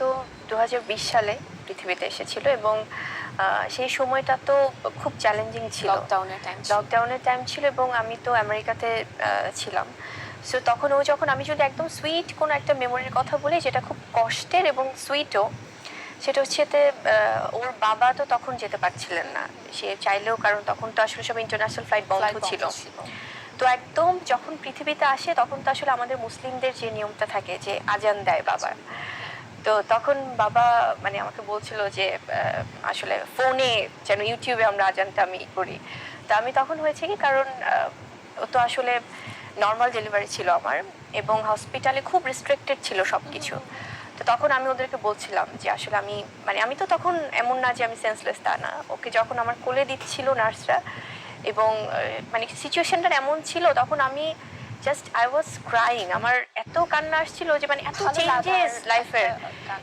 তো দু হাজার বিশ সালে পৃথিবীতে এসেছিল এবং সেই সময়টা তো খুব চ্যালেঞ্জিং ছিল। লকডাউনের টাইম লকডাউনের টাইম ছিল এবং আমি তো আমেরিকাতে ছিলাম। সো তখন ও যখন আমি যদি একদম সুইট কোনো একটা মেমোরির কথা বলি যেটা খুব কষ্টের এবং সুইটও সেটা হচ্ছে এতে ওর বাবা তো তখন যেতে পারছিলেন না। সে চাইলেও কারণ তখন তো আসলে সব ইন্টারন্যাশনাল ফ্লাইট বন্ধ ছিল। তো একদম যখন পৃথিবীতে আসে তখন তো আসলে আমাদের মুসলিমদের যে নিয়মটা থাকে যে আজান দেয় বাবার। তো তখন বাবা মানে আমাকে বলছিল যে আসলে ফোনে যেন ইউটিউবে আমরা আজানটা আমি করি তো আমি তখন হয়েছে কি কারণ ও তো আসলে নর্মাল ডেলিভারি ছিল আমার এবং হসপিটালে খুব রেস্ট্রিক্টেড ছিল সব কিছু তো তখন আমি ওদেরকে বলছিলাম যে আসলে আমি মানে আমি তো তখন এমন না যে আমি সেন্সলেস তা না। ওকে যখন আমার কোলে দিচ্ছিল নার্সরা এবং মানে সিচুয়েশনটা এমন ছিল তখন আমি জাস্ট আই ওয়াজ ক্রাইং আমার এত কান্না আসছিল যে মানে এত চেঞ্জেস লাইফের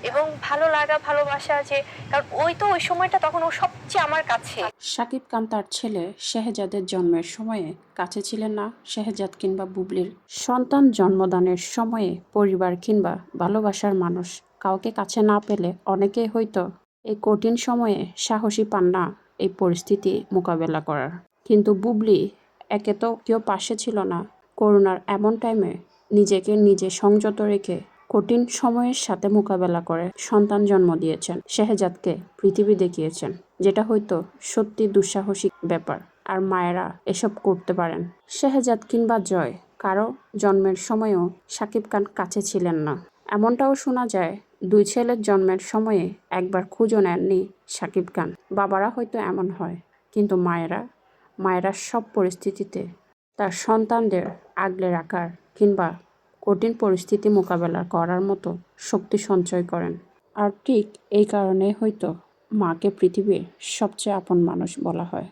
এবং ভালো লাগা ভালোবাসা যে কারণ ওই তো ওই সময়টা তখন ও সবচেয়ে আমার কাছে। শাকিব খান তার ছেলে শেহজাদের জন্মের সময়ে কাছে ছিলেন না। শেহজাদ কিংবা বুবলির সন্তান জন্মদানের সময়ে পরিবার কিংবা ভালোবাসার মানুষ কাউকে কাছে না পেলে অনেকেই হয়তো এই কঠিন সময়ে সাহসী পান না এই পরিস্থিতি মোকাবেলা করার। কিন্তু বুবলি একে তো কেউ পাশে ছিল না। করোনার এমন টাইমে নিজেকে নিজে সংযত রেখে কঠিন সময়ের সাথে মোকাবেলা করে সন্তান জন্ম দিয়েছেন। শেহজাদকে পৃথিবী দেখিয়েছেন, যেটা হয়তো সত্যি দুঃসাহসিক ব্যাপার, আর মায়েরা এসব করতে পারেন। শেহজাদ কিংবা জয় কারও জন্মের সময়ও সাকিব খান কাছে ছিলেন না। এমনটাও শোনা যায়, দুই ছেলের জন্মের সময়ে একবার খুঁজো নেননি সাকিব খান। বাবারা হয়তো এমন হয়, কিন্তু মায়েরা মায়েরা সব পরিস্থিতিতে তার সন্তানদের আগলে রাখার কিংবা কঠিন পরিস্থিতি মোকাবেলা করার মতো শক্তি সঞ্চয় করেন। আর ঠিক এই কারণে হয়তো মাকে পৃথিবীর সবচেয়ে আপন মানুষ বলা হয়।